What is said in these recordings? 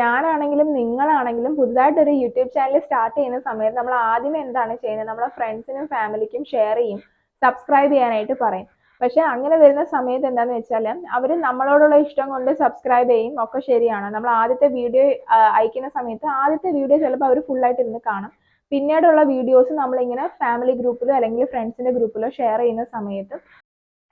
ഞാനാണെങ്കിലും നിങ്ങളാണെങ്കിലും പുതുതായിട്ട് ഒരു YouTube channel start ചെയ്യുന്ന സമയത്ത് നമ്മൾ ആദ്യം എന്താണ് ചെയ്യുന്നത്? നമ്മളെ ഫ്രണ്ട്സിനും ഫാമിലിക്കും ഷെയർ ചെയ്യും. സബ്സ്ക്രൈബ് ചെയ്യാനായിട്ട് പറയും. പക്ഷെ അങ്ങനെ വരുന്ന സമയത്ത് എന്താന്ന് വെച്ചാൽ അവർ നമ്മളോടുള്ള ഇഷ്ടം കൊണ്ട് സബ്സ്ക്രൈബ് ചെയ്യും. ഒക്കെ ശരിയാണ്. നമ്മൾ ആദ്യത്തെ വീഡിയോ അയക്കുന്ന സമയത്ത് ആദ്യത്തെ വീഡിയോ ചിലപ്പോൾ അവർ ഫുള്ളായിട്ട് ഇരുന്ന് കാണും. പിന്നീടുള്ള വീഡിയോസ് നമ്മളിങ്ങനെ ഫാമിലി ഗ്രൂപ്പിലോ അല്ലെങ്കിൽ ഫ്രണ്ട്സിന്റെ ഗ്രൂപ്പിലോ ഷെയർ ചെയ്യുന്ന സമയത്ത്.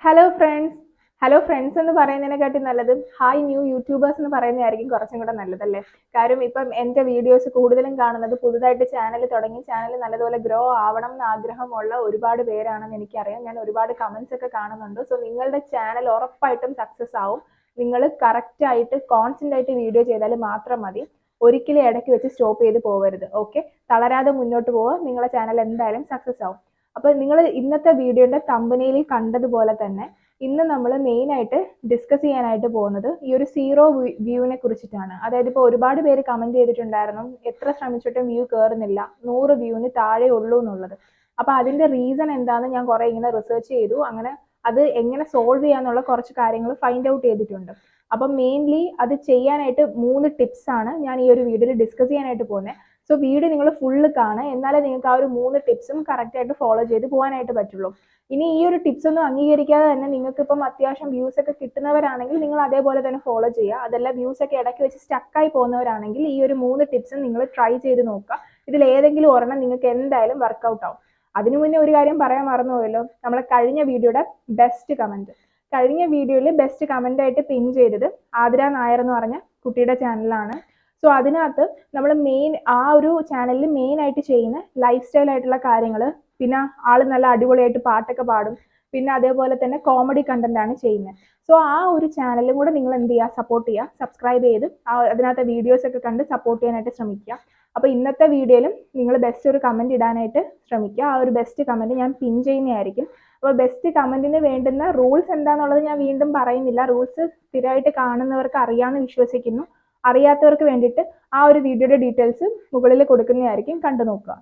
ഹലോ ഫ്രണ്ട്സ് ഹലോ ഫ്രണ്ട്സ് എന്ന് പറയുന്നതിനെക്കാട്ടി നല്ലത് ഹായ് ന്യൂ യൂട്യൂബേഴ്സ് എന്ന് പറയുന്നതായിരിക്കും കുറച്ചും കൂടെ നല്ലതല്ലേ? കാര്യം ഇപ്പം എന്റെ വീഡിയോസ് കൂടുതലും കാണുന്നത് പുതുതായിട്ട് ചാനൽ തുടങ്ങി ചാനൽ നല്ലതുപോലെ ഗ്രോ ആവണം എന്ന് ആഗ്രഹമുള്ള ഒരുപാട് പേരാണെന്ന് എനിക്കറിയാം. ഞാൻ ഒരുപാട് കമൻസ് ഒക്കെ കാണുന്നുണ്ട്. സോ നിങ്ങളുടെ ചാനൽ ഉറപ്പായിട്ടും സക്സസ് ആവും. നിങ്ങൾ കറക്റ്റ് ആയിട്ട് കോൺസ്റ്റന്റ് ആയിട്ട് വീഡിയോ ചെയ്താൽ മാത്രം മതി. ഒരിക്കലും ഇടയ്ക്ക് വെച്ച് സ്റ്റോപ്പ് ചെയ്ത് പോകരുത്. ഓക്കെ തളരാതെ മുന്നോട്ട് പോവുക. നിങ്ങളുടെ ചാനൽ എന്തായാലും സക്സസ് ആവും. അപ്പോൾ നിങ്ങൾ ഇന്നത്തെ വീഡിയോന്റെ കമ്പനിയിൽ കണ്ടതുപോലെ തന്നെ ഇന്ന് നമ്മൾ മെയിൻ ആയിട്ട് ഡിസ്കസ് ചെയ്യാനായിട്ട് പോകുന്നത് ഈ ഒരു സീറോ വ്യൂവിനെ കുറിച്ചിട്ടാണ്. അതായത് ഇപ്പോൾ ഒരുപാട് പേര് കമന്റ് ചെയ്തിട്ടുണ്ടായിരുന്നു എത്ര ശ്രമിച്ചിട്ടും വ്യൂ കയറുന്നില്ല നൂറ് വ്യൂവിന് താഴെ ഉള്ളൂ എന്നുള്ളത്. അപ്പോൾ അതിന്റെ റീസൺ എന്താണെന്ന് ഞാൻ കുറേ ഇങ്ങനെ റിസർച്ച് ചെയ്തു. അങ്ങനെ അത് എങ്ങനെ സോൾവ് ചെയ്യാന്നുള്ള കുറച്ച് കാര്യങ്ങൾ ഫൈൻഡ് ഔട്ട് ചെയ്തിട്ടുണ്ട്. അപ്പം മെയിൻലി അത് ചെയ്യാനായിട്ട് മൂന്ന് ടിപ്സ് ആണ് ഞാൻ ഈ ഒരു വീഡിയോയിൽ ഡിസ്കസ് ചെയ്യാനായിട്ട് പോകുന്നത് സോ വീഡിയോ നിങ്ങൾ ഫുള്ള് കാണുക എന്നാലേ നിങ്ങൾക്ക് ആ ഒരു മൂന്ന് ടിപ്സും കറക്റ്റ് ആയിട്ട് ഫോളോ ചെയ്ത് പോകാനായിട്ട് പറ്റുള്ളൂ. ഇനി ഈ ഒരു ടിപ്സ് ഒന്നും അംഗീകരിക്കാതെ തന്നെ നിങ്ങൾക്ക് ഇപ്പം അത്യാവശ്യം വ്യൂസ് ഒക്കെ കിട്ടുന്നവരാണെങ്കിൽ നിങ്ങൾ അതേപോലെ തന്നെ ഫോളോ ചെയ്യുക. അതല്ല വ്യൂസ് ഒക്കെ ഇടയ്ക്ക് വെച്ച് സ്റ്റക്കായി പോകുന്നവരാണെങ്കിൽ ഈ ഒരു മൂന്ന് ടിപ്സും നിങ്ങൾ ട്രൈ ചെയ്ത് നോക്കുക. ഇതിൽ ഏതെങ്കിലും ഒരെണ്ണം നിങ്ങൾക്ക് എന്തായാലും വർക്കൗട്ട് ആവും. അതിനു മുന്നേ ഒരു കാര്യം പറയാൻ മറന്നുപോയല്ലോ. നമ്മളെ കഴിഞ്ഞ വീഡിയോയുടെ ബെസ്റ്റ് കമന്റ് കഴിഞ്ഞ വീഡിയോയിൽ ബെസ്റ്റ് കമന്റ് ആയിട്ട് പിൻ ചെയ്തത് ആതിര നായർ എന്ന് പറഞ്ഞ കുട്ടിയുടെ ചാനലാണ് സോ അതിനകത്ത് നമ്മൾ മെയിൻ ആ ഒരു ചാനലിൽ മെയിൻ ആയിട്ട് ചെയ്യുന്ന ലൈഫ് സ്റ്റൈൽ ആയിട്ടുള്ള കാര്യങ്ങൾ പിന്നെ ആൾ നല്ല അടിപൊളിയായിട്ട് പാട്ടൊക്കെ പാടും പിന്നെ അതേപോലെ തന്നെ കോമഡി കണ്ടന്റ് ആണ് ചെയ്യുന്നത്. സോ ആ ഒരു ചാനലും കൂടെ നിങ്ങൾ എന്ത് ചെയ്യുക? സപ്പോർട്ട് ചെയ്യുക. സബ്സ്ക്രൈബ് ചെയ്ത് ആ അതിനകത്തെ വീഡിയോസ് ഒക്കെ കണ്ട് സപ്പോർട്ട് ചെയ്യാനായിട്ട് ശ്രമിക്കുക. അപ്പോൾ ഇന്നത്തെ വീഡിയോയിലും നിങ്ങൾ ബെസ്റ്റ് ഒരു കമന്റ് ഇടാനായിട്ട് ശ്രമിക്കുക. ആ ഒരു ബെസ്റ്റ് കമന്റ് ഞാൻ പിൻ ചെയ്യുന്നതായിരിക്കും. അപ്പോൾ ബെസ്റ്റ് കമന്റിന് വേണ്ടുന്ന റൂൾസ് എന്താണെന്നുള്ളത് ഞാൻ വീണ്ടും പറയുന്നില്ല. റൂൾസ് സ്ഥിരമായിട്ട് കാണുന്നവർക്ക് അറിയാമെന്ന് വിശ്വസിക്കുന്നു. അറിയാത്തവർക്ക് വേണ്ടിയിട്ട് ആ ഒരു വീഡിയോയുടെ ഡീറ്റെയിൽസ് മുകളിൽ കൊടുക്കുന്നതായിരിക്കും കണ്ടു നോക്കുക.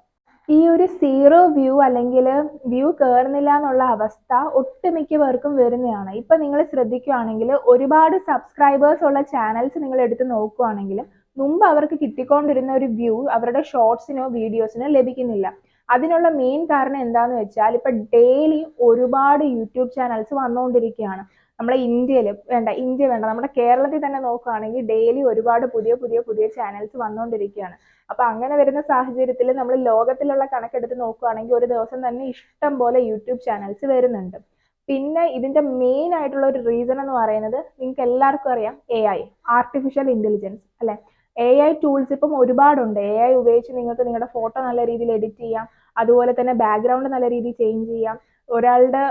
ഈ ഒരു സീറോ വ്യൂ അല്ലെങ്കിൽ വ്യൂ കയറുന്നില്ല എന്നുള്ള അവസ്ഥ ഒട്ടുമിക്ക പേർക്കും വരുന്നതാണ്. ഇപ്പം നിങ്ങൾ ശ്രദ്ധിക്കുകയാണെങ്കിൽ ഒരുപാട് സബ്സ്ക്രൈബേഴ്സ് ഉള്ള ചാനൽസ് നിങ്ങൾ എടുത്ത് നോക്കുകയാണെങ്കിൽ മുമ്പ് അവർക്ക് കിട്ടിക്കൊണ്ടിരുന്ന ഒരു വ്യൂ അവരുടെ ഷോർട്സിനോ വീഡിയോസിനോ ലഭിക്കുന്നില്ല. അതിനുള്ള മെയിൻ കാരണം എന്താണെന്ന് വെച്ചാൽ ഇപ്പം ഡെയിലി ഒരുപാട് യൂട്യൂബ് ചാനൽസ് വന്നുകൊണ്ടിരിക്കുകയാണ്. നമ്മളെ ഇന്ത്യയിൽ വേണ്ട ഇന്ത്യ വേണ്ട നമ്മുടെ കേരളത്തിൽ തന്നെ നോക്കുകയാണെങ്കിൽ ഡെയിലി ഒരുപാട് പുതിയ പുതിയ പുതിയ ചാനൽസ് വന്നുകൊണ്ടിരിക്കുകയാണ് അപ്പൊ അങ്ങനെ വരുന്ന സാഹചര്യത്തിൽ നമ്മൾ ലോകത്തിലുള്ള കണക്കെടുത്ത് നോക്കുകയാണെങ്കിൽ ഒരു ദിവസം തന്നെ ഇഷ്ടം പോലെ യൂട്യൂബ് ചാനൽസ് വരുന്നുണ്ട്. പിന്നെ ഇതിന്റെ മെയിൻ ആയിട്ടുള്ള ഒരു റീസൺ എന്ന് പറയുന്നത് നിങ്ങൾക്ക് എല്ലാവർക്കും അറിയാം എ ഐ ആർട്ടിഫിഷ്യൽ ഇന്റലിജൻസ് അല്ലെ? എ ഐ ടൂൾസ് ഇപ്പം ഒരുപാടുണ്ട്. എ ഐ ഉപയോഗിച്ച് നിങ്ങൾക്ക് നിങ്ങളുടെ ഫോട്ടോ നല്ല രീതിയിൽ എഡിറ്റ് ചെയ്യാം. അതുപോലെ തന്നെ ബാക്ക്ഗ്രൗണ്ട് നല്ല രീതിയിൽ ചേഞ്ച് ചെയ്യാം. ഒരാളുടെ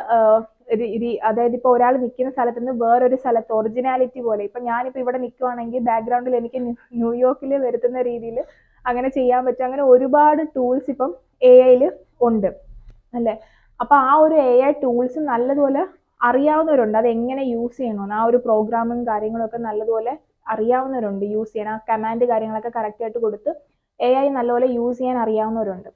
അതായത് ഇപ്പോൾ ഒരാൾ നിൽക്കുന്ന സ്ഥലത്ത് നിന്ന് വേറൊരു സ്ഥലത്ത് ഒറിജിനാലിറ്റി പോലെ. ഇപ്പം ഞാനിപ്പോൾ ഇവിടെ നിൽക്കുവാണെങ്കിൽ ബാക്ക്ഗ്രൗണ്ടിൽ എനിക്ക് ന്യൂയോർക്കിൽ വരുത്തുന്ന രീതിയിൽ അങ്ങനെ ചെയ്യാൻ പറ്റും. അങ്ങനെ ഒരുപാട് ടൂൾസ് ഇപ്പം എ ഐയിൽ ഉണ്ട്. അല്ലേ? അപ്പോൾ ആ ഒരു എ ഐ ടൂൾസ് നല്ലതുപോലെ അറിയാവുന്നവരുണ്ട്. അത് എങ്ങനെ യൂസ് ചെയ്യണമെന്ന്. ആ ഒരു പ്രോഗ്രാമും കാര്യങ്ങളും ഒക്കെ നല്ലതുപോലെ അറിയാവുന്നവരുണ്ട് യൂസ് ചെയ്യാൻ. ആ കമാൻഡ് കാര്യങ്ങളൊക്കെ കറക്റ്റ് ആയിട്ട് കൊടുത്ത് എ ഐ നല്ലപോലെ യൂസ് ചെയ്യാൻ അറിയാവുന്നവരുണ്ട്.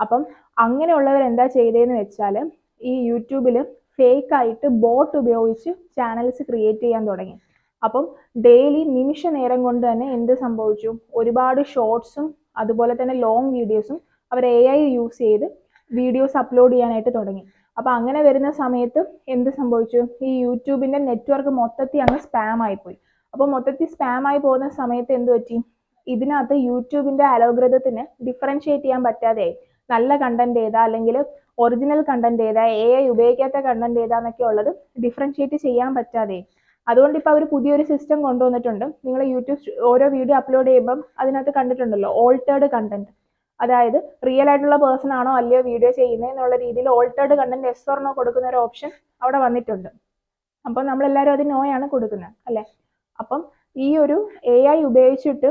അപ്പം അങ്ങനെയുള്ളവർ എന്താ ചെയ്തതെന്ന് വെച്ചാൽ ഈ യൂട്യൂബിൽ ഫേക്ക് ആയിട്ട് ബോട്ട് ഉപയോഗിച്ച് ചാനൽസ് ക്രിയേറ്റ് ചെയ്യാൻ തുടങ്ങി. അപ്പം ഡെയിലി നിമിഷ നേരം കൊണ്ട് തന്നെ എന്ത് സംഭവിച്ചു? ഒരുപാട് ഷോർട്സും അതുപോലെ തന്നെ ലോങ് വീഡിയോസും അവർ എ ഐ യൂസ് ചെയ്ത് വീഡിയോസ് അപ്ലോഡ് ചെയ്യാനായിട്ട് തുടങ്ങി. അപ്പോൾ അങ്ങനെ വരുന്ന സമയത്ത് എന്ത് സംഭവിച്ചു? ഈ യൂട്യൂബിന്റെ നെറ്റ്വർക്ക് മൊത്തത്തിൽ അങ്ങ് സ്പാം ആയിപ്പോയി. അപ്പോൾ മൊത്തത്തിൽ സ്പാം ആയി പോകുന്ന സമയത്ത് എന്ത് പറ്റി? ഇതിനകത്ത് യൂട്യൂബിന്റെ അലോഗ്രതത്തിന് ഡിഫറൻഷിയേറ്റ് ചെയ്യാൻ പറ്റാതെയായി. നല്ല കണ്ടന്റ് ഏതാ? അല്ലെങ്കിൽ ഒറിജിനൽ കണ്ടന്റ് ഏതാ? എ ഐ ഉപയോഗിക്കാത്ത കണ്ടന്റ് ഏതാന്നൊക്കെ ഉള്ളത് ഡിഫറൻഷിയേറ്റ് ചെയ്യാൻ പറ്റാതെ. അതുകൊണ്ട് ഇപ്പോൾ അവർ പുതിയൊരു സിസ്റ്റം കൊണ്ടുവന്നിട്ടുണ്ട്. നിങ്ങൾ യൂട്യൂബ് ഓരോ വീഡിയോ അപ്ലോഡ് ചെയ്യുമ്പം അതിനകത്ത് കണ്ടിട്ടുണ്ടല്ലോ ഓൾട്ടേർഡ് കണ്ടന്റ് അതായത് റിയൽ ആയിട്ടുള്ള പേഴ്സൺ ആണോ അല്ലയോ വീഡിയോ ചെയ്യുന്നത് എന്നുള്ള രീതിയിൽ ഓൾട്ടേർഡ് കണ്ടന്റ് എസ് ഓർണോ കൊടുക്കുന്ന ഒരു ഓപ്ഷൻ അവിടെ വന്നിട്ടുണ്ട്. അപ്പം നമ്മളെല്ലാവരും അത് നോയാണ് കൊടുക്കുന്നത് അല്ലേ? അപ്പം ഈ ഒരു എ ഐ ഉപയോഗിച്ചിട്ട്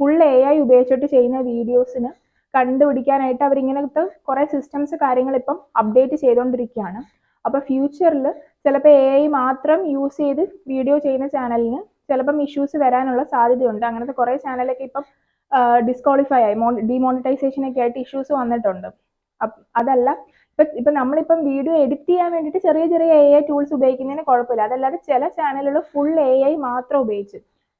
ഫുൾ എ ഐ ഉപയോഗിച്ചിട്ട് ചെയ്യുന്ന വീഡിയോസിന് കണ്ടുപിടിക്കാനായിട്ട് അവരിങ്ങനത്തെ കുറേ സിസ്റ്റംസ് കാര്യങ്ങൾ ഇപ്പം അപ്ഡേറ്റ് ചെയ്തുകൊണ്ടിരിക്കുകയാണ് അപ്പോൾ ഫ്യൂച്ചറിൽ ചിലപ്പോൾ എ ഐ മാത്രം യൂസ് ചെയ്ത് വീഡിയോ ചെയ്യുന്ന ചാനലിന് ചിലപ്പം ഇഷ്യൂസ് വരാനുള്ള സാധ്യതയുണ്ട്. അങ്ങനത്തെ കുറേ ചാനലൊക്കെ ഇപ്പം ഡിസ്ക്വാളിഫൈ ആയി ഡിമോണിറ്റൈസേഷനൊക്കെ ആയിട്ട് ഇഷ്യൂസ് വന്നിട്ടുണ്ട്. അതല്ല ഇപ്പം ഇപ്പം നമ്മളിപ്പം വീഡിയോ എഡിറ്റ് ചെയ്യാൻ വേണ്ടിയിട്ട് ചെറിയ ചെറിയ എ ഐ ടൂൾസ് ഉപയോഗിക്കുന്നതിന് കുഴപ്പമില്ല. അതല്ലാതെ ചില ചാനലുകൾ ഫുൾ എ ഐ മാത്രം ഉപയോഗിച്ച്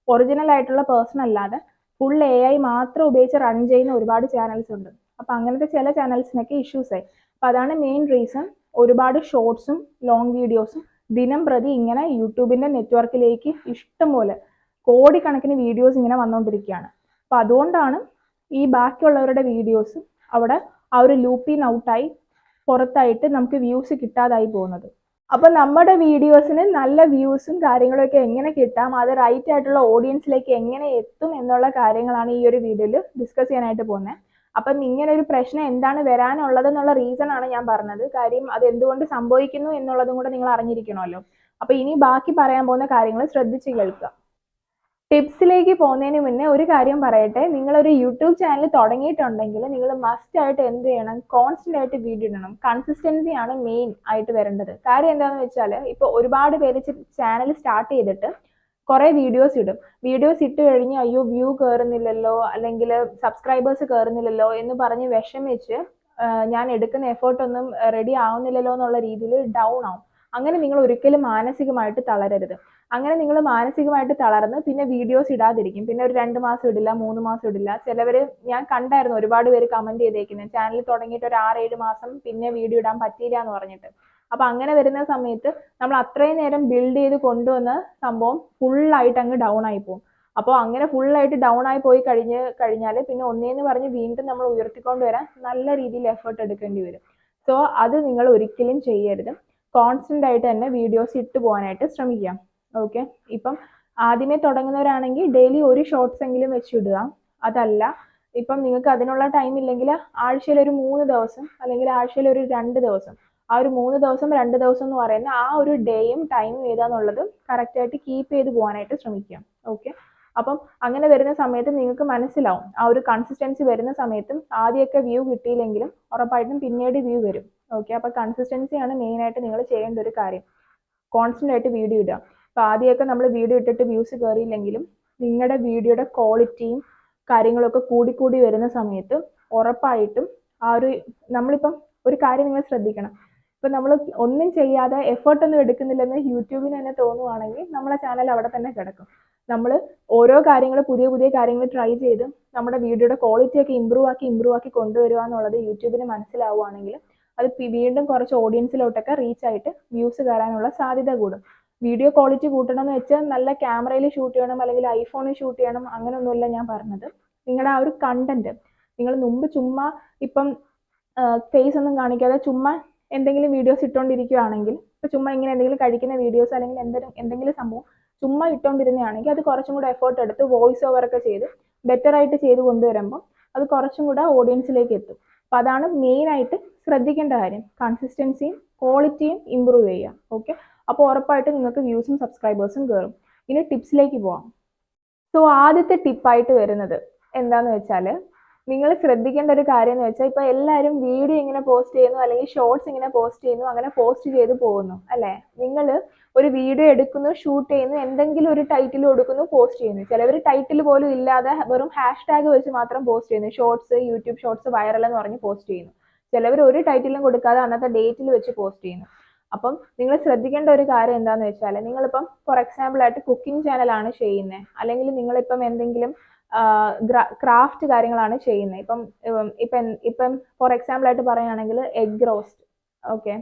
ഒറിജിനൽ ആയിട്ടുള്ള പേഴ്സൺ അല്ലാതെ ഫുൾ എ ഐ മാത്രം ഉപയോഗിച്ച് റൺ ചെയ്യുന്ന ഒരുപാട് ചാനൽസ് ഉണ്ട്. അപ്പോൾ അങ്ങനത്തെ ചില ചാനൽസിനൊക്കെ ഇഷ്യൂസ് ആയി. അപ്പോൾ അതാണ് മെയിൻ റീസൺ ഒരുപാട് ഷോർട്സും ലോങ് വീഡിയോസും ദിനം പ്രതി ഇങ്ങനെ യൂട്യൂബിന്റെ നെറ്റ്വർക്കിലേക്ക് ഇഷ്ടംപോലെ കോടിക്കണക്കിന് വീഡിയോസ് ഇങ്ങനെ വന്നുകൊണ്ടിരിക്കുകയാണ് അപ്പോൾ അതുകൊണ്ടാണ് ഈ ബാക്കിയുള്ളവരുടെ വീഡിയോസ് അവിടെ ആ ഒരു ലൂപ്പിൽ ഔട്ടായി പുറത്തായിട്ട് നമുക്ക് വ്യൂസ് കിട്ടാതായി പോകുന്നത്. അപ്പോൾ നമ്മുടെ വീഡിയോസിന് നല്ല വ്യൂസും കാര്യങ്ങളൊക്കെ എങ്ങനെ കിട്ടാം അത് റൈറ്റ് ആയിട്ടുള്ള ഓഡിയൻസിലേക്ക് എങ്ങനെ എത്തും എന്നുള്ള കാര്യങ്ങളാണ് ഈ ഒരു വീഡിയോയിൽ ഡിസ്കസ് ചെയ്യാനായിട്ട് പോകുന്നത്. അപ്പം ഇങ്ങനെ ഒരു പ്രശ്നം എന്താണ് വരാനുള്ളത് എന്നുള്ള റീസൺ ആണ് ഞാൻ പറഞ്ഞത്. കാര്യം അത് എന്തുകൊണ്ട് സംഭവിക്കുന്നു എന്നുള്ളതും കൂടെ നിങ്ങൾ അറിഞ്ഞിരിക്കണമല്ലോ. അപ്പോൾ ഇനി ബാക്കി പറയാൻ പോകുന്ന കാര്യങ്ങൾ ശ്രദ്ധിച്ച് കേൾക്കുക. ടിപ്സിലേക്ക് പോകുന്നതിന് മുന്നേ ഒരു കാര്യം പറയട്ടെ. നിങ്ങളൊരു യൂട്യൂബ് ചാനൽ തുടങ്ങിയിട്ടുണ്ടെങ്കിൽ നിങ്ങൾ മസ്റ്റ് ആയിട്ട് എന്ത് ചെയ്യണം? കോൺസ്റ്റന്റ് ആയിട്ട് വീഡിയോ ഇടണം. കൺസിസ്റ്റൻസി ആണ് മെയിൻ ആയിട്ട് വരേണ്ടത്. കാര്യം എന്താണെന്ന് വെച്ചാൽ ഇപ്പോൾ ഒരുപാട് പേര് ചാനൽ സ്റ്റാർട്ട് ചെയ്തിട്ട് കുറേ വീഡിയോസ് ഇടും. വീഡിയോസ് ഇട്ട് കഴിഞ്ഞ് അയ്യോ വ്യൂ കയറുന്നില്ലല്ലോ അല്ലെങ്കിൽ സബ്സ്ക്രൈബേഴ്സ് കയറുന്നില്ലല്ലോ എന്ന് പറഞ്ഞ് വിഷമിച്ച് ഞാൻ എടുക്കുന്ന എഫേർട്ട് ഒന്നും റെഡി ആവുന്നില്ലല്ലോ എന്നുള്ള രീതിയിൽ ഡൗൺ ആവും. അങ്ങനെ നിങ്ങൾ ഒരിക്കലും മാനസികമായിട്ട് തളരരുത്. അങ്ങനെ നിങ്ങൾ മാനസികമായിട്ട് തളർന്ന് പിന്നെ വീഡിയോസ് ഇടാതിരിക്കും. പിന്നെ ഒരു രണ്ട് മാസം ഇടില്ല മൂന്ന് മാസം ഇടില്ല. ചിലവർ ഞാൻ കണ്ടായിരുന്നു ഒരുപാട് പേര് കമന്റ് ചെയ്തേക്കുന്നത് ചാനൽ തുടങ്ങിയിട്ട് ഒരു ആറ് ഏഴ് മാസം പിന്നെ വീഡിയോ ഇടാൻ പറ്റിയില്ല എന്ന് പറഞ്ഞിട്ട്. അപ്പൊ അങ്ങനെ വരുന്ന സമയത്ത് നമ്മൾ അത്രയും നേരം ബിൽഡ് ചെയ്ത് കൊണ്ടുവന്ന സംഭവം ഫുള്ളായിട്ട് അങ്ങ് ഡൗൺ ആയി പോകും അപ്പോൾ അങ്ങനെ ഫുള്ളായിട്ട് ഡൗൺ ആയി പോയി കഴിഞ്ഞ് കഴിഞ്ഞാൽ പിന്നെ ഒന്നേന്ന് പറഞ്ഞ് വീണ്ടും നമ്മൾ ഉയർത്തിക്കൊണ്ട് വരാൻ നല്ല രീതിയിൽ എഫേർട്ട് എടുക്കേണ്ടി വരും. സോ അത് നിങ്ങൾ ഒരിക്കലും ചെയ്യരുത്. കോൺസ്റ്റന്റ് ആയിട്ട് തന്നെ വീഡിയോസ് ഇട്ട് പോകാനായിട്ട് ശ്രമിക്കാം ഓക്കെ ഇപ്പം ആദ്യമേ തുടങ്ങുന്നവരാണെങ്കിൽ ഡെയിലി ഒരു ഷോർട്സ് എങ്കിലും വെച്ചിടുക അതല്ല. ഇപ്പം നിങ്ങൾക്ക് അതിനുള്ള ടൈം ഇല്ലെങ്കിൽ ആഴ്ചയിൽ ഒരു മൂന്ന് ദിവസം അല്ലെങ്കിൽ ആഴ്ചയിൽ ഒരു രണ്ട് ദിവസം. ആ ഒരു മൂന്ന് ദിവസം രണ്ട് ദിവസം എന്ന് പറയുന്ന ആ ഒരു ഡേയും ടൈമും ഏതാന്നുള്ളത് കറക്റ്റായിട്ട് കീപ്പ് ചെയ്ത് പോകാനായിട്ട് ശ്രമിക്കുക. ഓക്കെ അപ്പം അങ്ങനെ വരുന്ന സമയത്ത് നിങ്ങൾക്ക് മനസ്സിലാവും. ആ ഒരു കൺസിസ്റ്റൻസി വരുന്ന സമയത്തും ആദ്യമൊക്കെ വ്യൂ കിട്ടിയില്ലെങ്കിലും ഉറപ്പായിട്ടും പിന്നീട് വ്യൂ വരും. ഓക്കെ അപ്പോൾ കൺസിസ്റ്റൻസിയാണ് മെയിനായിട്ട് നിങ്ങൾ ചെയ്യേണ്ട ഒരു കാര്യം. കോൺസ്റ്റന്റ് ആയിട്ട് വീഡിയോ ഇടുക. അപ്പോൾ ആദ്യമൊക്കെ നമ്മൾ വീഡിയോ ഇട്ടിട്ട് വ്യൂസ് കയറിയില്ലെങ്കിലും നിങ്ങളുടെ വീഡിയോയുടെ ക്വാളിറ്റിയും കാര്യങ്ങളൊക്കെ കൂടിക്കൂടി വരുന്ന സമയത്ത് ഉറപ്പായിട്ടും ആ ഒരു നമ്മളിപ്പം ഒരു കാര്യം നിങ്ങൾ ശ്രദ്ധിക്കണം. ഇപ്പം നമ്മൾ ഒന്നും ചെയ്യാതെ എഫേർട്ട് ഒന്നും എടുക്കുന്നില്ലെന്ന് യൂട്യൂബിന് തന്നെ തോന്നുവാണെങ്കിൽ നമ്മളെ ചാനൽ അവിടെ തന്നെ കിടക്കും. നമ്മൾ ഓരോ കാര്യങ്ങൾ പുതിയ പുതിയ കാര്യങ്ങൾ ട്രൈ ചെയ്ത് നമ്മുടെ വീഡിയോയുടെ ക്വാളിറ്റി ഒക്കെ ഇമ്പ്രൂവ് ആക്കി ഇമ്പ്രൂവ് ആക്കി കൊണ്ടുവരിക എന്നുള്ളത് യൂട്യൂബിന് മനസ്സിലാവുകയാണെങ്കിൽ അത് വീണ്ടും കുറച്ച് ഓഡിയൻസിലോട്ടൊക്കെ റീച്ച് ആയിട്ട് വ്യൂസ് കയറാനുള്ള സാധ്യത കൂടും. വീഡിയോ ക്വാളിറ്റി കൂട്ടണം എന്ന് വെച്ചാൽ നല്ല ക്യാമറയിൽ ഷൂട്ട് ചെയ്യണം അല്ലെങ്കിൽ ഐഫോണിൽ ഷൂട്ട് ചെയ്യണം അങ്ങനെയൊന്നുമില്ല ഞാൻ പറഞ്ഞത്. നിങ്ങളുടെ ആ ഒരു കണ്ടന്റ് നിങ്ങൾ മുമ്പ് ചുമ്മാ ഇപ്പം ഫേസ് ഒന്നും കാണിക്കാതെ ചുമ്മാ എന്തെങ്കിലും വീഡിയോസ് ഇട്ടുകൊണ്ടിരിക്കുകയാണെങ്കിൽ ഇപ്പം ചുമ്മാ ഇങ്ങനെ എന്തെങ്കിലും കഴിക്കുന്ന വീഡിയോസ് അല്ലെങ്കിൽ എന്തെങ്കിലും എന്തെങ്കിലും സംഭവം ചുമ്മാ ഇട്ടുകൊണ്ടിരുന്നതാണെങ്കിൽ അത് കുറച്ചും കൂടെ എഫേർട്ട് എടുത്ത് വോയിസ് ഓവർ ഒക്കെ ചെയ്ത് ബെറ്റർ ആയിട്ട് ചെയ്ത് കൊണ്ടുവരുമ്പോൾ അത് കുറച്ചും കൂടെ ഓഡിയൻസിലേക്ക് എത്തും. അപ്പം അതാണ് മെയിനായിട്ട് ശ്രദ്ധിക്കേണ്ട കാര്യം. കൺസിസ്റ്റൻസിയും ക്വാളിറ്റിയും ഇമ്പ്രൂവ് ചെയ്യുക. ഓക്കെ അപ്പോൾ ഉറപ്പായിട്ടും നിങ്ങൾക്ക് വ്യൂസും സബ്സ്ക്രൈബേഴ്സും കയറും ഇനി ടിപ്സിലേക്ക് പോവാം. സോ ആദ്യത്തെ ടിപ്പായിട്ട് വരുന്നത് എന്താന്ന് വെച്ചാൽ നിങ്ങൾ ശ്രദ്ധിക്കേണ്ട ഒരു കാര്യം എന്ന് വെച്ചാൽ ഇപ്പോൾ എല്ലാവരും വീഡിയോ ഇങ്ങനെ പോസ്റ്റ് ചെയ്യുന്നു അല്ലെങ്കിൽ ഷോർട്സ് ഇങ്ങനെ പോസ്റ്റ് ചെയ്യുന്നു അങ്ങനെ പോസ്റ്റ് ചെയ്ത് പോകുന്നു അല്ലേ? നിങ്ങൾ ഒരു വീഡിയോ എടുക്കുന്നു ഷൂട്ട് ചെയ്യുന്നു എന്തെങ്കിലും ഒരു ടൈറ്റിൽ കൊടുക്കുന്നു പോസ്റ്റ് ചെയ്യുന്നു. ചിലവർ ടൈറ്റിൽ പോലും ഇല്ലാതെ വെറും ഹാഷ് ടാഗ് വെച്ച് മാത്രം പോസ്റ്റ് ചെയ്യുന്നു. ഷോർട്സ് യൂട്യൂബ് ഷോർട്സ് വൈറൽ എന്ന് പറഞ്ഞ് പോസ്റ്റ് ചെയ്യുന്നു. ചിലവർ ഒരു ടൈറ്റിലും കൊടുക്കാതെ അന്നത്തെ ഡേറ്റിൽ വെച്ച് പോസ്റ്റ് ചെയ്യുന്നു. അപ്പം നിങ്ങൾ ശ്രദ്ധിക്കേണ്ട ഒരു കാര്യം എന്താണെന്ന് വെച്ചാൽ നിങ്ങളിപ്പം ഫോർ എക്സാമ്പിൾ ആയിട്ട് കുക്കിംഗ് ചാനലാണ് ചെയ്യുന്നത് അല്ലെങ്കിൽ നിങ്ങളിപ്പം എന്തെങ്കിലും ക്രാഫ്റ്റ് കാര്യങ്ങളാണ് ചെയ്യുന്നത് ഇപ്പം ഇപ്പം ഇപ്പം ഫോർ എക്സാമ്പിൾ ആയിട്ട് പറയുകയാണെങ്കിൽ എഗ് റോസ്റ്റ് ഓക്കെ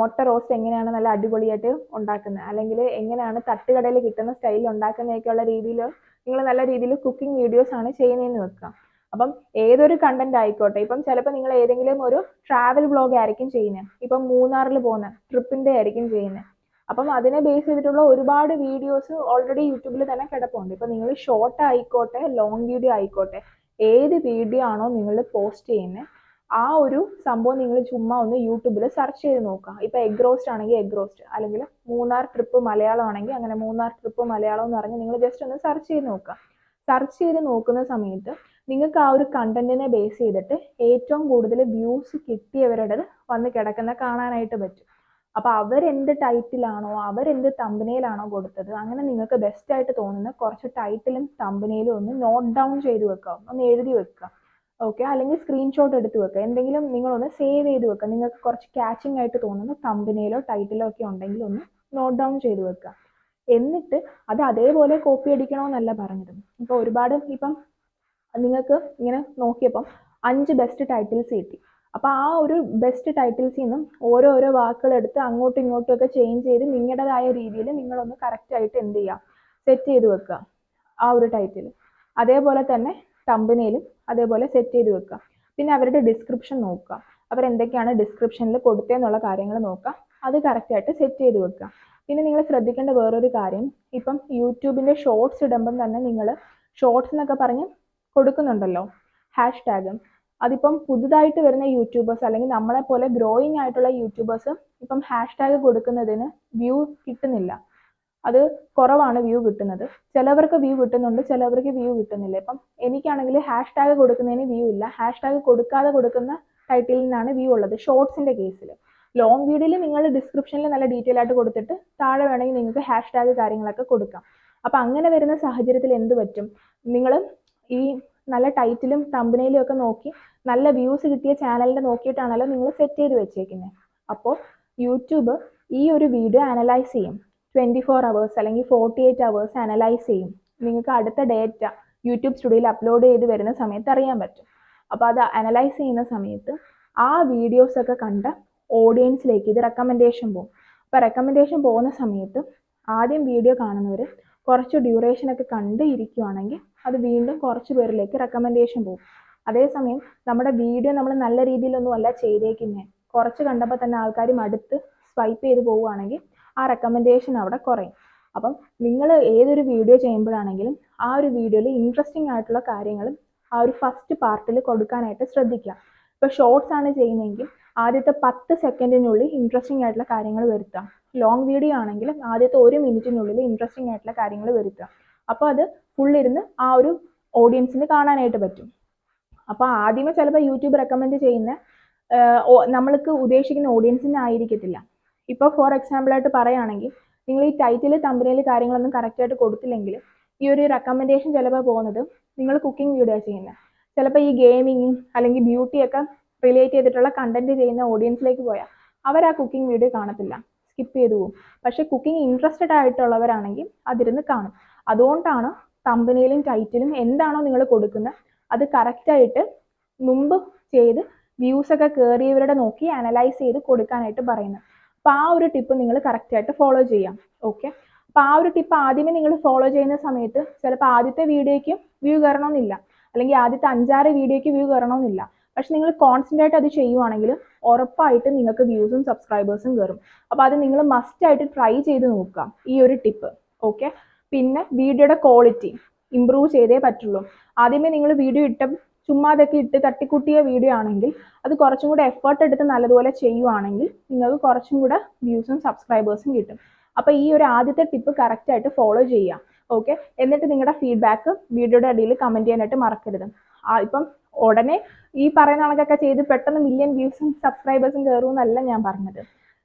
മുട്ട റോസ്റ്റ് എങ്ങനെയാണ് നല്ല അടിപൊളിയായിട്ട് ഉണ്ടാക്കുന്നത്? അല്ലെങ്കിൽ എങ്ങനെയാണ് തട്ടുകടയിൽ കിട്ടുന്ന സ്റ്റൈലിൽ ഉണ്ടാക്കുന്നതൊക്കെയുള്ള രീതിയിൽ നിങ്ങൾ നല്ല രീതിയിൽ കുക്കിംഗ് വീഡിയോസ് ആണ് ചെയ്യുന്നതെന്ന് വെക്കുക. അപ്പം ഏതൊരു കണ്ടന്റ് ആയിക്കോട്ടെ ഇപ്പം ചിലപ്പോൾ നിങ്ങൾ ഏതെങ്കിലും ഒരു ട്രാവൽ വ്ളോഗ് ആയിരിക്കും ചെയ്യുന്നത് ഇപ്പം മൂന്നാറിൽ പോകുന്ന ട്രിപ്പിന്റെ ആയിരിക്കും ചെയ്യുന്നത് അപ്പം അതിനെ ബേസ് ചെയ്തിട്ടുള്ള ഒരുപാട് വീഡിയോസ് ഓൾറെഡി യൂട്യൂബിൽ തന്നെ കിടപ്പുണ്ട്. ഇപ്പം നിങ്ങൾ ഷോർട്ട് ആയിക്കോട്ടെ ലോങ് വീഡിയോ ആയിക്കോട്ടെ ഏത് വീഡിയോ ആണോ നിങ്ങൾ പോസ്റ്റ് ചെയ്യുന്നത് ആ ഒരു സംഭവം നിങ്ങൾ ചുമ്മാ ഒന്ന് യൂട്യൂബിൽ സെർച്ച് ചെയ്ത് നോക്കുക. ഇപ്പം എഗ് റോസ്റ്റ് ആണെങ്കിൽ എഗ് റോസ്റ്റ് അല്ലെങ്കിൽ മൂന്നാർ ട്രിപ്പ് മലയാളം ആണെങ്കിൽ അങ്ങനെ മൂന്നാർ ട്രിപ്പ് മലയാളം എന്ന് പറഞ്ഞ് നിങ്ങൾ ജസ്റ്റ് ഒന്ന് സെർച്ച് ചെയ്ത് നോക്കുക. സെർച്ച് ചെയ്ത് നോക്കുന്ന സമയത്ത് നിങ്ങൾക്ക് ആ ഒരു കണ്ടന്റിനെ ബേസ് ചെയ്തിട്ട് ഏറ്റവും കൂടുതൽ വ്യൂസ് കിട്ടിയവരുടെ വന്ന് കിടക്കുന്ന കാണാനായിട്ട് പറ്റും. അപ്പോൾ അവരെന്ത് ടൈറ്റിലാണോ അവരെന്ത് തമ്പനയിലാണോ കൊടുത്തത് അങ്ങനെ നിങ്ങൾക്ക് ബെസ്റ്റ് ആയിട്ട് തോന്നുന്ന കുറച്ച് ടൈറ്റിലും തമ്പനയിലും ഒന്ന് നോട്ട് ഡൗൺ ചെയ്ത് വെക്കാം ഒന്ന് എഴുതി വെക്കുക. ഓക്കെ അല്ലെങ്കിൽ സ്ക്രീൻഷോട്ട് എടുത്ത് വെക്കുക. എന്തെങ്കിലും നിങ്ങളൊന്ന് സേവ് ചെയ്ത് വെക്കുക. നിങ്ങൾക്ക് കുറച്ച് ക്യാച്ചിങ് ആയിട്ട് തോന്നുന്ന തമ്പനയിലോ ടൈറ്റിലോ ഒക്കെ ഉണ്ടെങ്കിൽ ഒന്ന് നോട്ട് ഡൗൺ ചെയ്ത് വെക്കുക. എന്നിട്ട് അത് അതേപോലെ കോപ്പി അടിക്കണമെന്നല്ല പറഞ്ഞത്. ഇപ്പോൾ ഒരുപാട് ഇപ്പം നിങ്ങൾക്ക് ഇങ്ങനെ നോക്കിയപ്പം അഞ്ച് ബെസ്റ്റ് ടൈറ്റിൽസ് കിട്ടി. അപ്പോൾ ആ ഒരു ബെസ്റ്റ് ടൈറ്റിൽസിൽ നിന്നും ഓരോരോ വാക്കുകളെടുത്ത് അങ്ങോട്ടും ഇങ്ങോട്ടും ഒക്കെ ചേഞ്ച് ചെയ്ത് നിങ്ങളുടേതായ രീതിയിൽ നിങ്ങളൊന്ന് കറക്റ്റായിട്ട് എന്ത് ചെയ്യുക സെറ്റ് ചെയ്ത് വെക്കുക ആ ഒരു ടൈറ്റിൽ അതേപോലെ തന്നെ തമ്പനയിലും അതേപോലെ സെറ്റ് ചെയ്ത് വെക്കുക. പിന്നെ അവരുടെ ഡിസ്ക്രിപ്ഷൻ നോക്കുക. അവരെന്തൊക്കെയാണ് ഡിസ്ക്രിപ്ഷനിൽ കൊടുത്തതെന്നുള്ള കാര്യങ്ങൾ നോക്കുക. അത് കറക്റ്റായിട്ട് സെറ്റ് ചെയ്ത് വെക്കുക. പിന്നെ നിങ്ങൾ ശ്രദ്ധിക്കേണ്ട വേറൊരു കാര്യം. ഇപ്പം യൂട്യൂബിന്റെ ഷോർട്സ് ഇടുമ്പം തന്നെ നിങ്ങൾ ഷോർട്സ് എന്നൊക്കെ പറഞ്ഞ് കൊടുക്കുന്നുണ്ടല്ലോ. ഹാഷ് ടാഗും അതിപ്പം പുതുതായിട്ട് വരുന്ന യൂട്യൂബേഴ്സ് അല്ലെങ്കിൽ നമ്മളെ പോലെ ഗ്രോയിങ് ആയിട്ടുള്ള യൂട്യൂബേഴ്സ് ഇപ്പം ഹാഷ് ടാഗ് കൊടുക്കുന്നതിന് വ്യൂ കിട്ടുന്നില്ല. അത് കുറവാണ് വ്യൂ കിട്ടുന്നത്. ചിലവർക്ക് വ്യൂ കിട്ടുന്നുണ്ട് ചിലവർക്ക് വ്യൂ കിട്ടുന്നില്ല. ഇപ്പം എനിക്കാണെങ്കിൽ ഹാഷ് ടാഗ് കൊടുക്കുന്നതിന് വ്യൂ ഇല്ല. ഹാഷ് ടാഗ് കൊടുക്കാതെ കൊടുക്കുന്ന ടൈറ്റിലിൽ നിന്നാണ് വ്യൂ ഉള്ളത് ഷോർട്സിന്റെ കേസിൽ ലോങ് വീഡിയോയിൽ നിങ്ങൾ ഡിസ്ക്രിപ്ഷനിൽ നല്ല ഡീറ്റെയിൽ ആയിട്ട് കൊടുത്തിട്ട് താഴെ വേണമെങ്കിൽ നിങ്ങൾക്ക് ഹാഷ് ടാഗ് കാര്യങ്ങളൊക്കെ കൊടുക്കാം. അപ്പം അങ്ങനെ വരുന്ന സാഹചര്യത്തിൽ എന്ത് പറ്റും? നിങ്ങൾ ഈ നല്ല ടൈറ്റിലും തമ്പനയിലും ഒക്കെ നോക്കി നല്ല വ്യൂസ് കിട്ടിയ ചാനലിനെ നോക്കിയിട്ടാണല്ലോ നിങ്ങൾ സെറ്റ് ചെയ്ത് വെച്ചേക്കുന്നത് അപ്പോൾ യൂട്യൂബ് ഈ ഒരു വീഡിയോ അനലൈസ് ചെയ്യും. ട്വന്റി ഫോർ അവേഴ്സ് അല്ലെങ്കിൽ ഫോർട്ടി എയ്റ്റ് അവേഴ്സ് അനലൈസ് ചെയ്യും. നിങ്ങൾക്ക് അടുത്ത ഡേറ്റ യൂട്യൂബ് സ്റ്റുഡിയോയിൽ അപ്ലോഡ് ചെയ്ത് വരുന്ന സമയത്ത് അറിയാൻ പറ്റും. അപ്പോൾ അത് അനലൈസ് ചെയ്യുന്ന സമയത്ത് ആ വീഡിയോസ് ഒക്കെ കണ്ട ഓഡിയൻസിലേക്ക് ഇത് റെക്കമെൻഡേഷൻ പോകും. അപ്പോൾ റെക്കമെൻഡേഷൻ പോകുന്ന സമയത്ത് ആദ്യം വീഡിയോ കാണുന്നവർ കുറച്ച് ഡ്യൂറേഷൻ ഒക്കെ കണ്ട് ഇരിക്കുവാണെങ്കിൽ അത് വീണ്ടും കുറച്ച് പേരിലേക്ക് റെക്കമെൻഡേഷൻ പോകും. അതേസമയം നമ്മുടെ വീഡിയോ നമ്മൾ നല്ല രീതിയിലൊന്നും അല്ല ചെയ്തേക്കുന്നത് കുറച്ച് കണ്ടപ്പോൾ തന്നെ ആൾക്കാർ മടുത്ത് സ്വൈപ്പ് ചെയ്ത് പോവുകയാണെങ്കിൽ ആ റെക്കമെൻഡേഷൻ അവിടെ കുറയും. അപ്പം നിങ്ങൾ ഏതൊരു വീഡിയോ ചെയ്യുമ്പോഴാണെങ്കിലും ആ ഒരു വീഡിയോയിൽ ഇൻട്രസ്റ്റിംഗ് ആയിട്ടുള്ള കാര്യങ്ങളും ആ ഒരു ഫസ്റ്റ് പാർട്ടിൽ കൊടുക്കാനായിട്ട് ശ്രദ്ധിക്കുക. ഇപ്പോൾ ഷോർട്സ് ആണ് ചെയ്യുന്നതെങ്കിൽ ആദ്യത്തെ പത്ത് സെക്കൻഡിനുള്ളിൽ ഇൻട്രസ്റ്റിംഗ് ആയിട്ടുള്ള കാര്യങ്ങൾ വരുത്താം ലോങ് വീഡിയോ ആണെങ്കിൽ ആദ്യത്തെ ഒരു മിനിറ്റിനുള്ളിൽ ഇൻട്രസ്റ്റിംഗ് ആയിട്ടുള്ള കാര്യങ്ങൾ വരുത്തുക. അപ്പോൾ അത് ഫുള്ളിരുന്ന് ആ ഒരു ഓഡിയൻസിന് കാണാനായിട്ട് പറ്റും. അപ്പോൾ ആദ്യമേ ചിലപ്പോൾ യൂട്യൂബ് റെക്കമെൻഡ് ചെയ്യുന്ന നമ്മൾക്ക് ഉദ്ദേശിക്കുന്ന ഓഡിയൻസിന് ആയിരിക്കത്തില്ല. ഇപ്പോൾ ഫോർ എക്സാമ്പിളായിട്ട് പറയുകയാണെങ്കിൽ നിങ്ങൾ ഈ ടൈറ്റിൽ തമ്പനയിൽ കാര്യങ്ങളൊന്നും കറക്റ്റായിട്ട് കൊടുത്തില്ലെങ്കിൽ ഈ ഒരു റെക്കമെൻഡേഷൻ ചിലപ്പോൾ പോകുന്നത് നിങ്ങൾ കുക്കിംഗ് വീഡിയോ ചെയ്യുന്ന ചിലപ്പോൾ ഈ ഗെയിമിങ്ങും അല്ലെങ്കിൽ ബ്യൂട്ടിയൊക്കെ റിലേറ്റ് ചെയ്തിട്ടുള്ള കണ്ടന്റ് ചെയ്യുന്ന ഓഡിയൻസിലേക്ക് പോയാൽ അവർ ആ കുക്കിംഗ് വീഡിയോ കാണത്തില്ല. സ്കിപ്പ് ചെയ്തു പോകും. പക്ഷേ കുക്കിംഗ് ഇൻട്രസ്റ്റഡ് ആയിട്ടുള്ളവരാണെങ്കിൽ അതിരുന്ന് കാണും. അതുകൊണ്ടാണ് തമ്പനയിലും ടൈറ്റിലും എന്താണോ നിങ്ങൾ കൊടുക്കുന്നത് അത് കറക്റ്റായിട്ട് മുമ്പ് ചെയ്ത് വ്യൂസ് ഒക്കെ കയറിയവരുടെ നോക്കി അനലൈസ് ചെയ്ത് കൊടുക്കാനായിട്ട് പറയുന്നത്. അപ്പം ആ ഒരു ടിപ്പ് നിങ്ങൾ കറക്റ്റായിട്ട് ഫോളോ ചെയ്യാം. ഓക്കെ അപ്പം ആ ഒരു ടിപ്പ് ആദ്യമേ നിങ്ങൾ ഫോളോ ചെയ്യുന്ന സമയത്ത് ചിലപ്പോൾ ആദ്യത്തെ വീഡിയോയ്ക്ക് വ്യൂ കയറണമെന്നില്ല. അല്ലെങ്കിൽ ആദ്യത്തെ അഞ്ചാറ് വീഡിയോയ്ക്ക് വ്യൂ കയറണമെന്നില്ല. പക്ഷെ നിങ്ങൾ കോൺസ്റ്റന്റ് ആയിട്ട് അത് ചെയ്യുവാണെങ്കിൽ ഉറപ്പായിട്ട് നിങ്ങൾക്ക് വ്യൂസും സബ്സ്ക്രൈബേഴ്സും കയറും അപ്പോൾ അത് നിങ്ങൾ മസ്റ്റ് ആയിട്ട് ട്രൈ ചെയ്ത് നോക്കാം ഈ ഒരു ടിപ്പ് ഓക്കെ പിന്നെ വീഡിയോയുടെ ക്വാളിറ്റി ഇമ്പ്രൂവ് ചെയ്തേ പറ്റുള്ളൂ. ആദ്യമേ നിങ്ങൾ വീഡിയോ ഇട്ട ചുമ്മാ അതൊക്കെ ഇട്ട് തട്ടിക്കുട്ടിയ വീഡിയോ ആണെങ്കിൽ അത് കുറച്ചും കൂടെ എഫേർട്ട് എടുത്ത് നല്ലതുപോലെ ചെയ്യുവാണെങ്കിൽ നിങ്ങൾക്ക് കുറച്ചും കൂടെ വ്യൂസും സബ്സ്ക്രൈബേഴ്സും കിട്ടും. അപ്പോൾ ഈ ഒരു ആദ്യത്തെ ടിപ്പ് കറക്റ്റായിട്ട് ഫോളോ ചെയ്യുക. ഓക്കെ എന്നിട്ട് നിങ്ങളുടെ ഫീഡ്ബാക്ക് വീഡിയോയുടെ അടിയിൽ കമന്റ് ചെയ്യാനായിട്ട് മറക്കരുത്. ഇപ്പം ഉടനെ ഈ പറയുന്ന കണക്കൊക്കെ ചെയ്ത് പെട്ടെന്ന് മില്യൺ വ്യൂസും സബ്സ്ക്രൈബേഴ്സും കയറുമെന്നല്ല ഞാൻ പറഞ്ഞത്.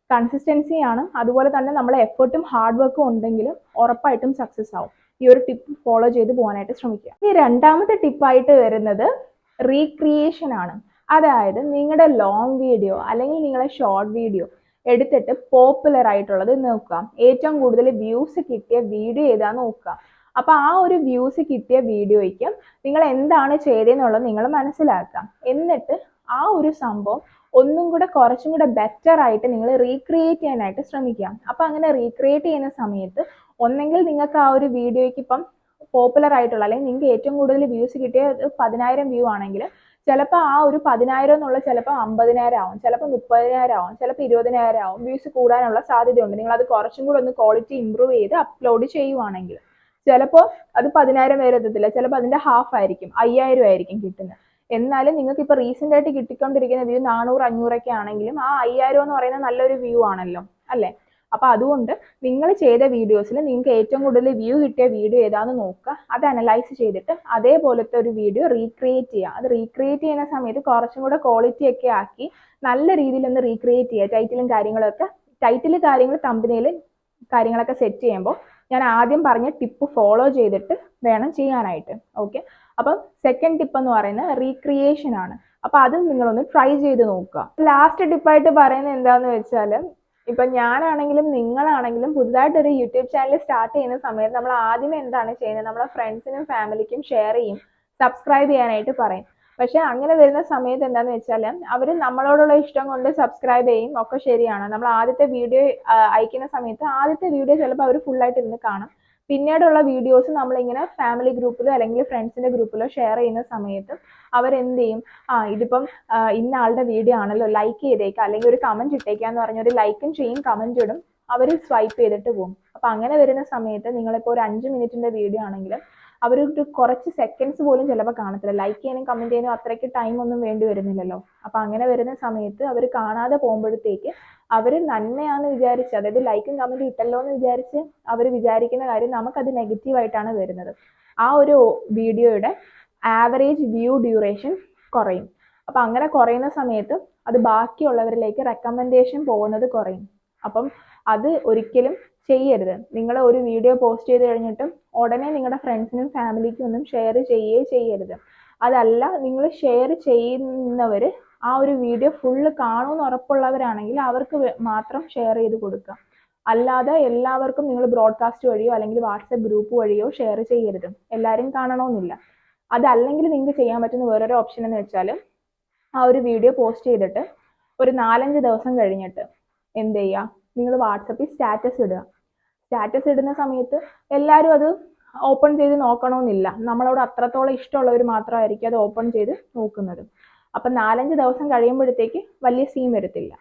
കൺസിസ്റ്റൻസിയാണ് അതുപോലെ തന്നെ നമ്മളെ എഫേർട്ടും ഹാർഡ് വർക്കും ഉണ്ടെങ്കിലും ഉറപ്പായിട്ടും സക്സസ് ആവും. ഈ ഒരു ടിപ്പ് ഫോളോ ചെയ്ത് പോകാനായിട്ട് ശ്രമിക്കുക. ഈ രണ്ടാമത്തെ ടിപ്പായിട്ട് വരുന്നത് റീക്രിയേഷൻ ആണ്. അതായത് നിങ്ങളുടെ ലോങ് വീഡിയോ അല്ലെങ്കിൽ നിങ്ങളുടെ ഷോർട്ട് വീഡിയോ എടുത്തിട്ട് പോപ്പുലർ ആയിട്ടുള്ളത് നോക്കുക. ഏറ്റവും കൂടുതൽ വ്യൂസ് കിട്ടിയ വീഡിയോ ഏതാ നോക്കുക. അപ്പോൾ ആ ഒരു വ്യൂസ് കിട്ടിയ വീഡിയോയ്ക്ക് നിങ്ങൾ എന്താണ് ചെയ്തതെന്നുള്ളത് നിങ്ങൾ മനസ്സിലാക്കുക. എന്നിട്ട് ആ ഒരു സംഭവം ഒന്നും കൂടെ കുറച്ചും കൂടെ ബെറ്റർ ആയിട്ട് നിങ്ങൾ റീക്രിയേറ്റ് ചെയ്യാനായിട്ട് ശ്രമിക്കുക. അപ്പോൾ അങ്ങനെ റീക്രിയേറ്റ് ചെയ്യുന്ന സമയത്ത് ഒന്നെങ്കിൽ നിങ്ങൾക്ക് ആ ഒരു വീഡിയോയ്ക്ക് ഇപ്പം പോപ്പുലർ ആയിട്ടുള്ള അല്ലെങ്കിൽ നിങ്ങൾക്ക് ഏറ്റവും കൂടുതൽ വ്യൂസ് കിട്ടിയത് പതിനായിരം വ്യൂ ആണെങ്കിൽ ചിലപ്പോൾ ആ ഒരു പതിനായിരം എന്നുള്ള ചിലപ്പോൾ അമ്പതിനായിരം ആവും ചിലപ്പോൾ മുപ്പതിനായിരം ആവും ചിലപ്പോൾ ഇരുപതിനായിരം ആവും വ്യൂസ് കൂടാനുള്ള സാധ്യതയുണ്ട്. നിങ്ങൾ അത് കുറച്ചും കൂടെ ഒന്ന് ക്വാളിറ്റി ഇമ്പ്രൂവ് ചെയ്ത് അപ്ലോഡ് ചെയ്യുവാണെങ്കിൽ ചിലപ്പോൾ അത് പതിനായിരം വരെ എത്തത്തില്ല ചിലപ്പോൾ അതിന്റെ ഹാഫ് ആയിരിക്കും അയ്യായിരം ആയിരിക്കും കിട്ടുന്നത്. എന്നാലും നിങ്ങൾക്ക് ഇപ്പോൾ റീസെന്റ് ആയിട്ട് കിട്ടിക്കൊണ്ടിരിക്കുന്ന വ്യൂ നാനൂറ് അഞ്ഞൂറൊക്കെ ആണെങ്കിലും ആ അയ്യായിരം എന്ന് പറയുന്നത് നല്ലൊരു വ്യൂ ആണല്ലോ അല്ലേ? അപ്പോൾ അതുകൊണ്ട് നിങ്ങൾ ചെയ്ത വീഡിയോസിൽ നിങ്ങൾക്ക് ഏറ്റവും കൂടുതൽ വ്യൂ കിട്ടിയ വീഡിയോ ഏതാണെന്ന് നോക്കുക. അത് അനലൈസ് ചെയ്തിട്ട് അതേപോലത്തെ ഒരു വീഡിയോ റീക്രിയേറ്റ് ചെയ്യുക. അത് റീക്രിയേറ്റ് ചെയ്യുന്ന സമയത്ത് കുറച്ചും കൂടെ ക്വാളിറ്റി ഒക്കെ ആക്കി നല്ല രീതിയിൽ ഒന്ന് റീക്രിയേറ്റ് ചെയ്യുക. ടൈറ്റിലും കാര്യങ്ങളൊക്കെ ടൈറ്റിൽ കാര്യങ്ങൾ കമ്പനിയിൽ കാര്യങ്ങളൊക്കെ സെറ്റ് ചെയ്യുമ്പോൾ ഞാൻ ആദ്യം പറഞ്ഞ ടിപ്പ് ഫോളോ ചെയ്തിട്ട് വേണം ചെയ്യാനായിട്ട്. ഓക്കെ അപ്പം സെക്കൻഡ് ടിപ്പ് എന്ന് പറയുന്നത് റീക്രിയേഷൻ ആണ്. അപ്പോൾ അതും നിങ്ങളൊന്ന് ട്രൈ ചെയ്ത് നോക്കുക. ലാസ്റ്റ് ടിപ്പായിട്ട് പറയുന്നത് എന്താണെന്ന് വെച്ചാൽ ഇപ്പം ഞാനാണെങ്കിലും നിങ്ങളാണെങ്കിലും പുതുതായിട്ട് ഒരു യൂട്യൂബ് ചാനൽ സ്റ്റാർട്ട് ചെയ്യുന്ന സമയത്ത് നമ്മൾ ആദ്യം എന്താണ് ചെയ്യുന്നത്? നമ്മളെ ഫ്രണ്ട്സിനും ഫാമിലിക്കും ഷെയർ ചെയ്യും. സബ്സ്ക്രൈബ് ചെയ്യാനായിട്ട് പറയും. പക്ഷെ അങ്ങനെ വരുന്ന സമയത്ത് എന്താണെന്ന് വെച്ചാൽ അവർ നമ്മളോടുള്ള ഇഷ്ടം കൊണ്ട് സബ്സ്ക്രൈബ് ചെയ്യും. ഒക്കെ ശരിയാണ്. നമ്മൾ ആദ്യത്തെ വീഡിയോ അയക്കുന്ന സമയത്ത് ആദ്യത്തെ വീഡിയോ ചിലപ്പോൾ അവർ ഫുള്ളായിട്ട് ഇരുന്ന് കാണും. പിന്നീടുള്ള വീഡിയോസ് നമ്മളിങ്ങനെ ഫാമിലി ഗ്രൂപ്പിലോ അല്ലെങ്കിൽ ഫ്രണ്ട്സിന്റെ ഗ്രൂപ്പിലോ ഷെയർ ചെയ്യുന്ന സമയത്ത് അവരെന്ത് ചെയ്യും? ആ ഇതിപ്പം ഇന്ന ആളുടെ വീഡിയോ ആണല്ലോ ലൈക്ക് ചെയ്തേക്കാം. അല്ലെങ്കിൽ ഒരു കമന്റ് ഇട്ടേക്കാന്ന് പറഞ്ഞ ഒരു ലൈക്കും ചെയ്യും കമന്റ് ഇടും. അവർ സ്വൈപ്പ് ചെയ്തിട്ട് പോകും. അപ്പൊ അങ്ങനെ വരുന്ന സമയത്ത് നിങ്ങളിപ്പോൾ ഒരു അഞ്ച് മിനിറ്റിന്റെ വീഡിയോ ആണെങ്കിലും അവരൊരു കുറച്ച് സെക്കൻഡ്സ് പോലും ചിലപ്പോൾ കാണത്തില്ല. ലൈക്ക് ചെയ്യാനും കമന്റ് ചെയ്യാനും അത്രയ്ക്ക് ടൈം ഒന്നും വേണ്ടി വരുന്നില്ലല്ലോ. അപ്പൊ അങ്ങനെ വരുന്ന സമയത്ത് അവർ കാണാതെ പോകുമ്പോഴത്തേക്ക് അവർ നന്മയാന്ന് വിചാരിച്ച് അതായത് ലൈക്കും കമന്റും ഇട്ടല്ലോ എന്ന് വിചാരിച്ച് അവർ വിചാരിക്കുന്ന കാര്യം നമുക്കത് നെഗറ്റീവ് ആയിട്ടാണ് വരുന്നത്. ആ ഒരു വീഡിയോയുടെ ആവറേജ് വ്യൂ ഡ്യൂറേഷൻ കുറയും. അപ്പം അങ്ങനെ കുറയുന്ന സമയത്ത് അത് ബാക്കിയുള്ളവരിലേക്ക് റെക്കമെൻഡേഷൻ പോകുന്നത് കുറയും. അപ്പം അത് ഒരിക്കലും ചെയ്യരുത്. നിങ്ങൾ ഒരു വീഡിയോ പോസ്റ്റ് ചെയ്ത് കഴിഞ്ഞിട്ടും ഉടനെ നിങ്ങളുടെ ഫ്രണ്ട്സിനും ഫാമിലിക്കും ഒന്നും ഷെയർ ചെയ്യേ ചെയ്യരുത്. അതല്ല നിങ്ങൾ ഷെയർ ചെയ്യുന്നവർ ആ ഒരു വീഡിയോ ഫുള്ള് കാണുമെന്ന് ഉറപ്പുള്ളവരാണെങ്കിൽ അവർക്ക് മാത്രം ഷെയർ ചെയ്ത് കൊടുക്കുക. അല്ലാതെ എല്ലാവർക്കും നിങ്ങൾ ബ്രോഡ്കാസ്റ്റ് വഴിയോ അല്ലെങ്കിൽ വാട്സപ്പ് ഗ്രൂപ്പ് വഴിയോ ഷെയർ ചെയ്യരുത്. എല്ലാവരും കാണണമെന്നില്ല. അതല്ലെങ്കിൽ നിങ്ങൾക്ക് ചെയ്യാൻ പറ്റുന്ന വേറൊരു ഓപ്ഷൻ എന്ന് വെച്ചാൽ ആ ഒരു വീഡിയോ പോസ്റ്റ് ചെയ്തിട്ട് ഒരു നാലഞ്ച് ദിവസം കഴിഞ്ഞിട്ട് എന്ത് ചെയ്യുക? നിങ്ങൾ വാട്സപ്പിൽ സ്റ്റാറ്റസ് ഇടുക. സ്റ്റാറ്റസ് ഇടുന്ന സമയത്ത് എല്ലാവരും അത് ഓപ്പൺ ചെയ്ത് നോക്കണമെന്നില്ല. നമ്മളോട് അത്രത്തോളം ഇഷ്ടമുള്ളവർ മാത്രമായിരിക്കും അത് ഓപ്പൺ ചെയ്ത് നോക്കുന്നത്. അപ്പം നാലഞ്ച് ദിവസം കഴിയുമ്പോഴത്തേക്ക് വലിയ സീൻ വരത്തില്ല.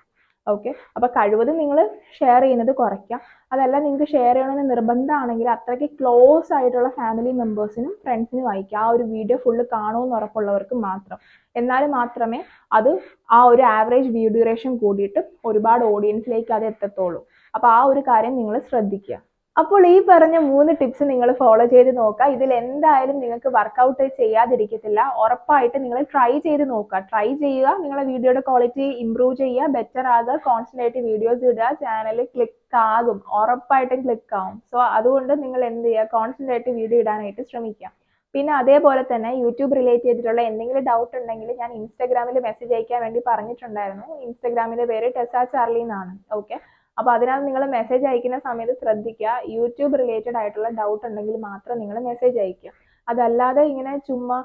ഓക്കെ അപ്പോൾ കഴിവതും നിങ്ങൾ ഷെയർ ചെയ്യുന്നത് കുറയ്ക്കാം. അതല്ല നിങ്ങൾക്ക് ഷെയർ ചെയ്യണമെന്ന് നിർബന്ധമാണെങ്കിൽ അത്രയ്ക്ക് ക്ലോസ് ആയിട്ടുള്ള ഫാമിലി മെമ്പേഴ്സിനും ഫ്രണ്ട്സിനും അയക്കുക ആ ഒരു വീഡിയോ ഫുള്ള് കാണുമെന്ന് ഉറപ്പുള്ളവർക്ക് മാത്രം. എന്നാൽ മാത്രമേ അത് ആ ഒരു ആവറേജ് വ്യൂ ഡ്യൂറേഷൻ കൂടിയിട്ട് ഒരുപാട് ഓഡിയൻസിലേക്ക് അത് എത്തത്തുള്ളൂ. അപ്പോൾ ആ ഒരു കാര്യം നിങ്ങൾ ശ്രദ്ധിക്കുക. അപ്പോൾ ഈ പറഞ്ഞ മൂന്ന് ടിപ്സ് നിങ്ങൾ ഫോളോ ചെയ്ത് നോക്കുക. ഇതിൽ എന്തായാലും നിങ്ങൾക്ക് വർക്കൗട്ട് ചെയ്യാതിരിക്കത്തില്ല. ഉറപ്പായിട്ട് നിങ്ങൾ ട്രൈ ചെയ്ത് നോക്കുക. ട്രൈ ചെയ്യുക. നിങ്ങളുടെ വീഡിയോയുടെ ക്വാളിറ്റി ഇമ്പ്രൂവ് ചെയ്യുക. ബെറ്റർ ആകുക. ആയിട്ട് വീഡിയോസ് ഇടുക. ചാനൽ ക്ലിക്ക് ആകും. ഉറപ്പായിട്ടും ക്ലിക്ക് ആവും. സോ അതുകൊണ്ട് നിങ്ങൾ എന്ത് ചെയ്യുക? ആയിട്ട് വീഡിയോ ഇടാനായിട്ട് ശ്രമിക്കുക. പിന്നെ അതേപോലെ തന്നെ യൂട്യൂബ് റിലേറ്റ് ചെയ്തിട്ടുള്ള എന്തെങ്കിലും ഡൗട്ട് ഉണ്ടെങ്കിൽ ഞാൻ ഇൻസ്റ്റാഗ്രാമിൽ മെസ്സേജ് അയക്കാൻ വേണ്ടി പറഞ്ഞിട്ടുണ്ടായിരുന്നു. ഇൻസ്റ്റാഗ്രാമിന്റെ പേര് ടെസ ചാർലി എന്നാണ്. ഓക്കെ അപ്പോൾ അതിനകത്ത് നിങ്ങൾ മെസ്സേജ് അയക്കുന്ന സമയത്ത് ശ്രദ്ധിക്കുക. യൂട്യൂബ് റിലേറ്റഡ് ആയിട്ടുള്ള ഡൗട്ട് ഉണ്ടെങ്കിൽ മാത്രം നിങ്ങൾ മെസ്സേജ് അയക്കുക. അതല്ലാതെ ഇങ്ങനെ ചുമ്മാ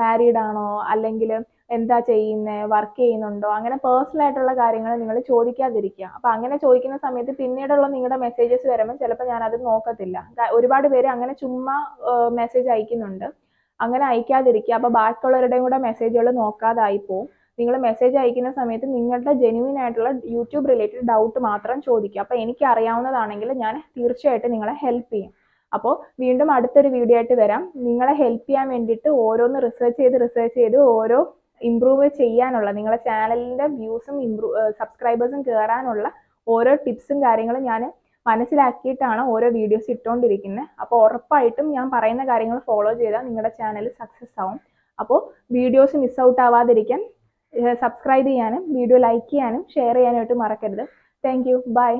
മാരീഡ് ആണോ? അല്ലെങ്കിൽ എന്താ ചെയ്യുന്നത് വർക്ക് ചെയ്യുന്നുണ്ടോ? അങ്ങനെ പേഴ്സണൽ ആയിട്ടുള്ള കാര്യങ്ങൾ നിങ്ങൾ ചോദിക്കാതിരിക്കുക. അപ്പോൾ അങ്ങനെ ചോദിക്കുന്ന സമയത്ത് പിന്നീടുള്ള നിങ്ങളുടെ മെസ്സേജസ് വരുമ്പോൾ ചിലപ്പോൾ ഞാൻ അത് നോക്കത്തില്ല ഒരുപാട് പേര് അങ്ങനെ ചുമ്മാ മെസ്സേജ് അയക്കുന്നുണ്ട്. അങ്ങനെ അയക്കാതിരിക്കുക. അപ്പോൾ ബാക്കിയുള്ളവരുടെയും കൂടെ മെസ്സേജുകൾ നോക്കാതായി പോവും. നിങ്ങൾ മെസ്സേജ് അയക്കുന്ന സമയത്ത് നിങ്ങളുടെ ജെന്യൂൻ ആയിട്ടുള്ള യൂട്യൂബ് റിലേറ്റഡ് ഡൗട്ട് മാത്രം ചോദിക്കുക. അപ്പോൾ എനിക്ക് അറിയാവുന്നതാണെങ്കിൽ ഞാൻ തീർച്ചയായിട്ടും നിങ്ങളെ ഹെൽപ്പ് ചെയ്യും. അപ്പോൾ വീണ്ടും അടുത്തൊരു വീഡിയോ ആയിട്ട് വരാം. നിങ്ങളെ ഹെൽപ്പ് ചെയ്യാൻ വേണ്ടിയിട്ട് ഓരോന്ന് റിസർച്ച് ചെയ്ത് റിസർച്ച് ചെയ്ത് ഓരോ ഇമ്പ്രൂവ് ചെയ്യാനുള്ള നിങ്ങളെ ചാനലിന്റെ വ്യൂസും ഇമ്പ്രൂവ് സബ്സ്ക്രൈബേഴ്സും കയറാനുള്ള ഓരോ ടിപ്സും കാര്യങ്ങളും ഞാൻ മനസ്സിലാക്കിയിട്ടാണ് ഓരോ വീഡിയോസ് ഇട്ടുകൊണ്ടിരിക്കുന്നത് അപ്പോൾ ഉറപ്പായിട്ടും ഞാൻ പറയുന്ന കാര്യങ്ങൾ ഫോളോ ചെയ്താൽ നിങ്ങളുടെ ചാനൽ സക്സസ് ആവും. അപ്പോൾ വീഡിയോസ് മിസ് ഔട്ട് ആവാതിരിക്കാൻ സബ്സ്ക്രൈബ് ചെയ്യാനും വീഡിയോ ലൈക്ക് ചെയ്യാനും ഷെയർ ചെയ്യാനായിട്ട് മറക്കരുത്. Thank you by